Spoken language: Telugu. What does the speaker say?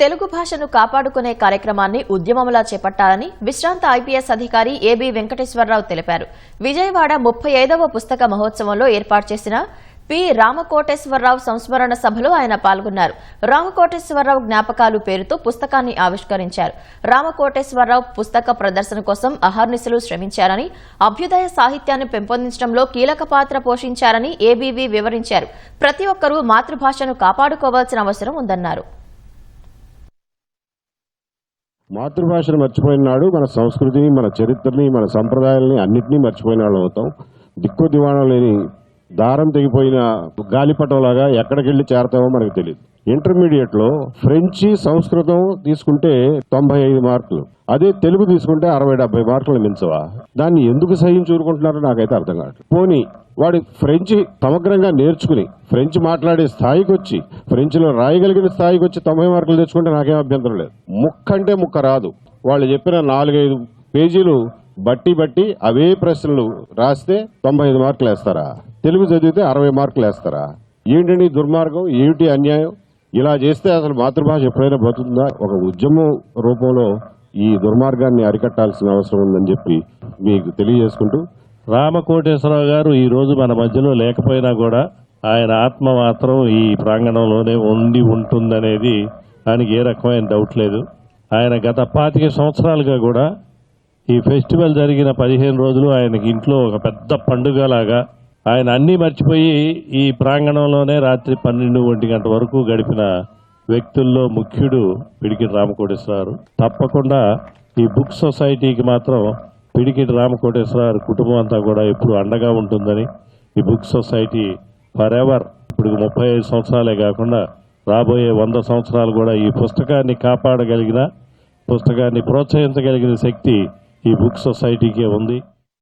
తెలుగు భాషను కాపాడుకునే కార్యక్రమాన్ని ఉద్యమంలా చేపట్టాలని విశ్రాంత ఐపీఎస్ అధికారి ఏబి వెంకటేశ్వరరావు తెలిపారు. విజయవాడ ముప్పై ఐదవ పుస్తక మహోత్సవంలో ఏర్పాటు చేసిన పి. రామకోటేశ్వరరావు సంస్మరణ సభలో ఆయన పాల్గొన్నారు. రామకోటేశ్వరరావు జ్ఞాపకాలు పేరుతో పుస్తకాన్ని ఆవిష్కరించారు. రామకోటేశ్వరరావు పుస్తక ప్రదర్శన కోసం అహర్నిశలు శ్రమించారని అభ్యుదయ సాహిత్యాన్ని పెంపొందించడంలో కీలక పాత్ర పోషించారని ఏబీవీ వివరించారు. ప్రతి ఒక్కరూ మాతృభాషను కాపాడుకోవాల్సిన అవసరం ఉందన్నారు. మాతృభాషను మర్చిపోయిన నాడు మన సంస్కృతిని మన చరిత్రని మన సంప్రదాయాలని అన్నింటినీ మర్చిపోయిన వాళ్ళు అవుతాం. దిక్కు దివాణం లేని దారం తెగిపోయిన గాలిపటంలాగా ఎక్కడికి వెళ్ళి చేరతామో మనకు తెలియదు ఇంటర్మీడియట్లో ఫ్రెంచి సంస్కృతం తీసుకుంటే తొంభై ఐదు మార్కులు. అదే తెలుగు తీసుకుంటే అరవై డెబ్బై మార్కులు మించవా? దాన్ని ఎందుకు సహించూరుకుంటున్నారో నాకైతే అర్థం కాదు. పోనీ వాడు ఫ్రెంచి సమగ్రంగా నేర్చుకుని ఫ్రెంచ్ మాట్లాడే స్థాయికి వచ్చి ఫ్రెంచ్లో రాయగలిగిన స్థాయికి వచ్చి తొంభై మార్కులు తెచ్చుకుంటే నాకేం అభ్యంతరం లేదు. ముక్క అంటే ముక్క రాదు. వాళ్ళు చెప్పిన నాలుగైదు పేజీలు బట్టి బట్టి అవే ప్రశ్నలు రాస్తే తొంభై ఐదు మార్కులు వేస్తారా తెలుగు చదివితే అరవై మార్కులు వేస్తారా ఏంటండి దుర్మార్గం? ఏమిటి అన్యాయం? ఇలా చేస్తే అసలు మాతృభాష ఎప్పుడైనా బ్రతుకుతుందా ఒక ఉద్యమం రూపంలో ఈ దుర్మార్గాన్ని అరికట్టాల్సిన అవసరం ఉందని చెప్పి మీకు తెలియజేసుకుంటూ రామకోటేశ్వరరావు గారు ఈ రోజు మన మధ్యలో లేకపోయినా కూడా ఆయన ఆత్మ మాత్రం ఈ ప్రాంగణంలోనే ఉండి ఉంటుందనేది ఆయనకి ఏ రకమైన డౌట్ లేదు. ఆయన గత పాతిక సంవత్సరాలుగా కూడా ఈ ఫెస్టివల్ జరిగిన పదిహేను రోజులు ఆయనకి ఇంట్లో ఒక పెద్ద పండుగలాగా ఆయన అన్నీ మర్చిపోయి ఈ ప్రాంగణంలోనే రాత్రి పన్నెండు ఒంటి గంట వరకు గడిపిన వ్యక్తుల్లో ముఖ్యుడు పిడికిటి రామకోటేశ్వరరావు. తప్పకుండా ఈ బుక్ సొసైటీకి మాత్రం పిడికిటి రామకోటేశ్వరరావు కుటుంబం అంతా కూడా ఎప్పుడు అండగా ఉంటుందని ఈ బుక్ సొసైటీ ఫర్ ఎవర్ ఇప్పుడు ముప్పై ఐదు సంవత్సరాలే కాకుండా రాబోయే వంద సంవత్సరాలు కూడా ఈ పుస్తకాన్ని కాపాడగలిగిన పుస్తకాన్ని ప్రోత్సహించగలిగిన శక్తి ఈ బుక్ సొసైటీకే ఉంది.